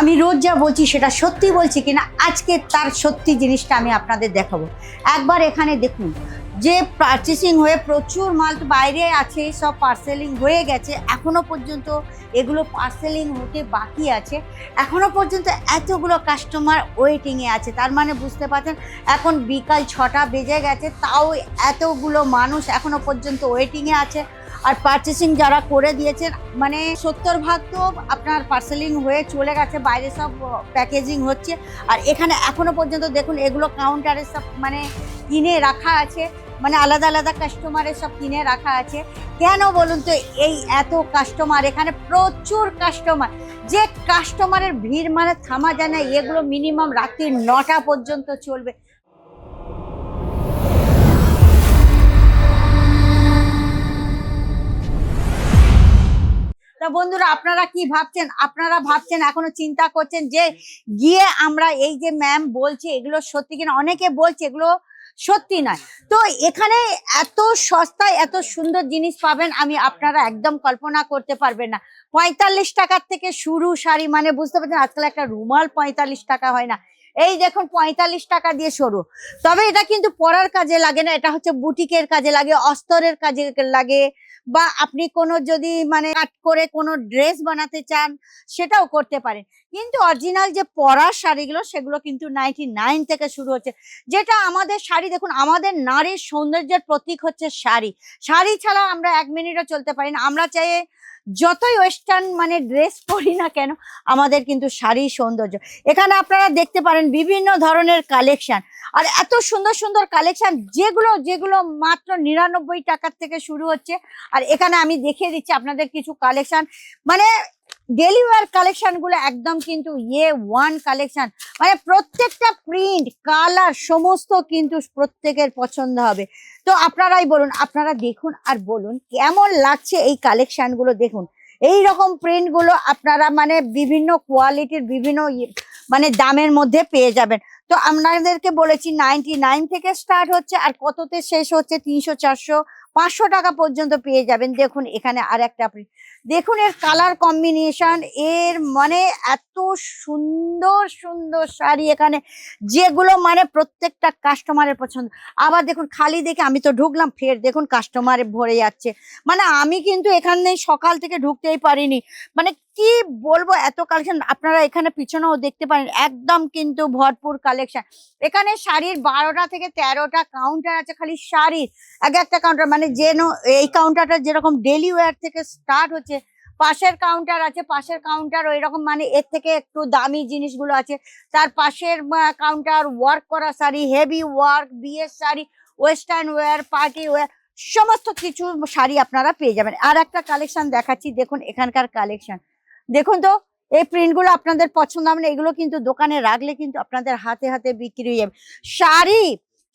আমি রোজ যা বলছি সেটা সত্যি বলছি কিনা, আজকে তার সত্যি জিনিসটা আমি আপনাদের দেখাবো। একবার এখানে দেখুন, যে পার্চেসিং হয়ে প্রচুর মাল বাইরে আছে, সব পার্সেলিং হয়ে গেছে, এখনও পর্যন্ত এগুলো পার্সেলিং হতে বাকি আছে। এখনও পর্যন্ত এতগুলো কাস্টমার ওয়েটিংয়ে আছে, তার মানে বুঝতে পারছেন? এখন বিকাল ছটা বেজে গেছে, তাও এতগুলো মানুষ এখনও পর্যন্ত ওয়েটিংয়ে আছে। আর পার্চেসিং যারা করে দিয়েছেন মানে সত্তর ভাগ তো আপনার পার্সেলিং হয়ে চলে গেছে, বাইরে সব প্যাকেজিং হচ্ছে। আর এখানে এখনও পর্যন্ত দেখুন, এগুলো কাউন্টারে সব মানে কিনে রাখা আছে। মানে আলাদা আলাদা কাস্টমারের সব কিনে রাখা আছে। কেন বলুন তো, এই এত কাস্টমার এখানে প্রচুর কাস্টমার যে কাস্টমারের ভিড় মানে থামা যায় না, এগুলো মিনিমাম রাত্রি নটা পর্যন্ত চলবে। বন্ধুরা, আপনারা কি ভাবছেন? আপনারা ভাবছেন, এখনও চিন্তা করছেন যে গিয়ে আমরা এই যে ম্যাম বলছি, এগুলো সত্যি কিনা? অনেকে বলছে এগুলো সত্যি নয়। তো এখানে এত সস্তায় এত সুন্দর জিনিস পাবেন, আমি আপনারা একদম কল্পনা করতে পারবেন না। পঁয়তাল্লিশ টাকার থেকে শুরু শাড়ি মানে বুঝতে পারছেন, আজকাল একটা রুমাল পঁয়তাল্লিশ টাকা হয় না। এই দেখুন পঁয়তাল্লিশ টাকা দিয়ে সরু। তবে এটা কিন্তু পরার কাজে লাগে না, এটা হচ্ছে বুটিকের কাজে লাগে, অস্তরের কাজে লাগে, বা আপনি কোনো যদি মানে কাট করে কোনো ড্রেস বানাতে চান, সেটাও করতে পারেন। কিন্তু অরিজিনাল যে পরার শাড়িগুলো, সেগুলো কিন্তু নাইনটি নাইন থেকে শুরু হচ্ছে। যেটা আমাদের শাড়ি, দেখুন, আমাদের নারীর সৌন্দর্যের প্রতীক হচ্ছে শাড়ি। শাড়ি ছাড়া আমরা এক মিনিটও চলতে পারি না। আমরা চাই যতই ওয়েস্টার্ন মানে ড্রেস পরি না কেন, আমাদের কিন্তু শাড়ি সৌন্দর্য। এখানে আপনারা দেখতে পারেন বিভিন্ন ধরনের কালেকশন আর এত সুন্দর সুন্দর কালেকশন যেগুলো যেগুলো মাত্র নিরানব্বই টাকার থেকে শুরু হচ্ছে। আর এখানে আমি দেখিয়ে দিচ্ছি আপনাদের কিছু কালেকশন মানে ডেলি ওয়ার কালেকশনগুলো একদম কিন্তু ইয়ে ওয়ান কালেকশন মানে প্রত্যেকটা প্রিন্ট কালার সমস্ত কিন্তু প্রত্যেকের পছন্দ হবে। তো আপনারাই বলুন, আপনারা দেখুন আর বলুন, কেমন লাগছে এই কালেকশনগুলো দেখুন। এই রকম প্রিন্টগুলো আপনারা মানে বিভিন্ন কোয়ালিটির বিভিন্ন ইয়ে- মানে দামের মধ্যে পেয়ে যাবেন। তো আপনাদেরকে বলেছি নাইনটি নাইন থেকে স্টার্ট হচ্ছে আর কততে শেষ হচ্ছে? তিনশো, চারশো পাঁচশো টাকা পর্যন্ত পেয়ে যাবেন। দেখুন, এখানে আর একটা print। দেখুন এর কালার কম্বিনেশন এর মানে এত সুন্দর সুন্দর শাড়ি এখানে, যেগুলো মানে প্রত্যেকটা কাস্টমারের পছন্দ। আবার দেখুন, খালি দেখে আমি তো ঢুকলাম, ফের দেখুন কাস্টমারে ভরে যাচ্ছে। মানে আমি কিন্তু এখানে সকাল থেকে ঢুকতেই পারিনি। মানে কি বলব, এত কালেকশন আপনারা এখানে পিছনেও দেখতে পারেন, একদম কিন্তু ভরপুর কালেকশন এখানে শাড়ির বারোটা থেকে তেরোটা কাউন্টার আছে, খালি শাড়ির। এক একটা কাউন্টার মানে যেন এই কাউন্টারটা যেরকম ডেলি ওয়ার থেকে স্টার্ট হচ্ছে, পাশের কাউন্টার আছে, পাশের কাউন্টার ওই রকম মানে এর থেকে একটু দামি জিনিসগুলো আছে। তার পাশের কাউন্টার ওয়ার্ক করা শাড়ি হেভি ওয়ার্ক বিয়ের sari western wear party wear সমস্ত কিছু শাড়ি আপনারা পেয়ে যাবেন। আর একটা কালেকশন দেখাচ্ছি, দেখুন এখানকার কালেকশন দেখুন তো, এই প্রিন্টগুলো আপনাদের পছন্দ হবে না, এগুলো কিন্তু দোকানে রাখলে কিন্তু আপনাদের হাতে হাতে বিক্রি হয়ে যাবে। শাড়ি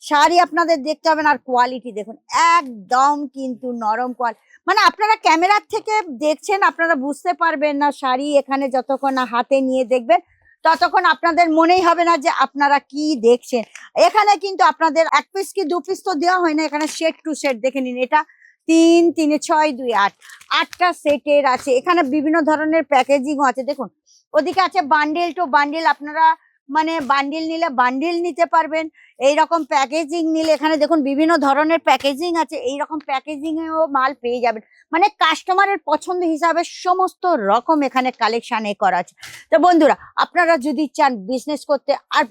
শাড়ি আপনাদের দেখতে হবে না, আর কোয়ালিটি দেখুন, একদম কিন্তু নরম কোয়ালিটি মানে আপনারা ক্যামেরার থেকে দেখছেন, আপনারা বুঝতে পারবেন না শাড়ি এখানে যতক্ষণ না হাতে নিয়ে দেখবেন, ততক্ষণ আপনাদের মনেই হবে না যে আপনারা কি দেখছেন। এখানে কিন্তু আপনাদের এক পিস কি দু পিস তো দেওয়া হয় না, এখানে সেট টু সেট দেখে নিন, এটা তিন, তিনে ছয়, দুই, আট, আটটা সেটের আছে, এখানে বিভিন্ন ধরনের প্যাকেজিংও আছে, দেখুন, ওদিকে আছে বান্ডেল টু বান্ডেল আপনারা মানে বান্ডিল নিলে বান্ডিল নিতে পারবেন এই রকম প্যাকেজিং নিলে এখানে দেখুন বিভিন্ন ধরনের প্যাকেজিং আছে এই রকম প্যাকেজিং এও মাল পেয়ে যাবেন। মানে কাস্টমারের পছন্দ হিসাবে সমস্ত রকম এখানে কালেকশন এ করা আছে। তো বন্ধুরা, আপনারা যদি চান বিজনেস করতে, আর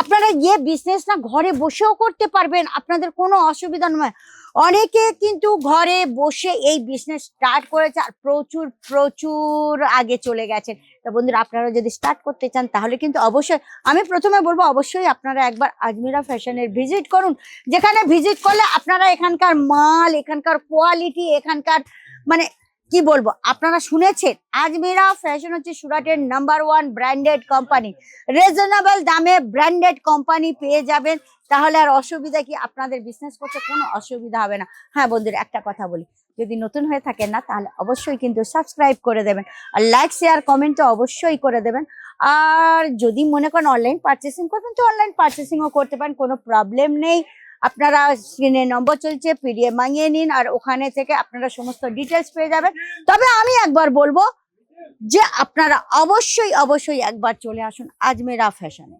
আপনারা গিয়ে বিজনেস না, ঘরে বসেও করতে পারবেন, আপনাদের কোনো অসুবিধা নয়। অনেকে কিন্তু ঘরে বসে এই বিজনেস স্টার্ট করেছে আর প্রচুর প্রচুর আগে চলে গেছেন। তা বন্ধুরা, আপনারা যদি স্টার্ট করতে চান, তাহলে কিন্তু অবশ্যই আমি প্রথমে বলব, অবশ্যই আপনারা একবার আজমিরা ফ্যাশনের ভিজিট করুন। যেখানে ভিজিট করলে আপনারা এখানকার মাল, এখানকার কোয়ালিটি এখানকার মানে কি বলব? আপনারা শুনেছেন? আজমিরা ফ্যাশন হচ্ছে সুরাটের number one branded company reasonable দামে ব্র্যান্ডেড কোম্পানি পেয়ে যাবেন। তাহলে আর অসুবিধা কি? আপনাদের বিজনেস করতে কোনো অসুবিধা হবে না। হ্যাঁ বন্ধুরা, একটা কথা বলি। যদি নতুন হয়ে থাকেন না, তাহলে অবশ্যই কিন্তু সাবস্ক্রাইব করে দেবেন। আর লাইক শেয়ার কমেন্ট তো অবশ্যই করে দেবেন। আর যদি মনে করেন অনলাইন পার্চেসিং করবেন, তো অনলাইন পার্চেসিংও করতে পারেন, কোনো প্রবলেম নেই। আপনারা স্ক্রিনে নম্বর চলছে পিডিএফ মাঙিয়ে নিন, আর ওখানে থেকে আপনারা সমস্ত ডিটেলস পেয়ে যাবেন। তবে আমি একবার বলব যে আপনারা অবশ্যই অবশ্যই একবার চলে আসুন আজমেরা ফ্যাশনে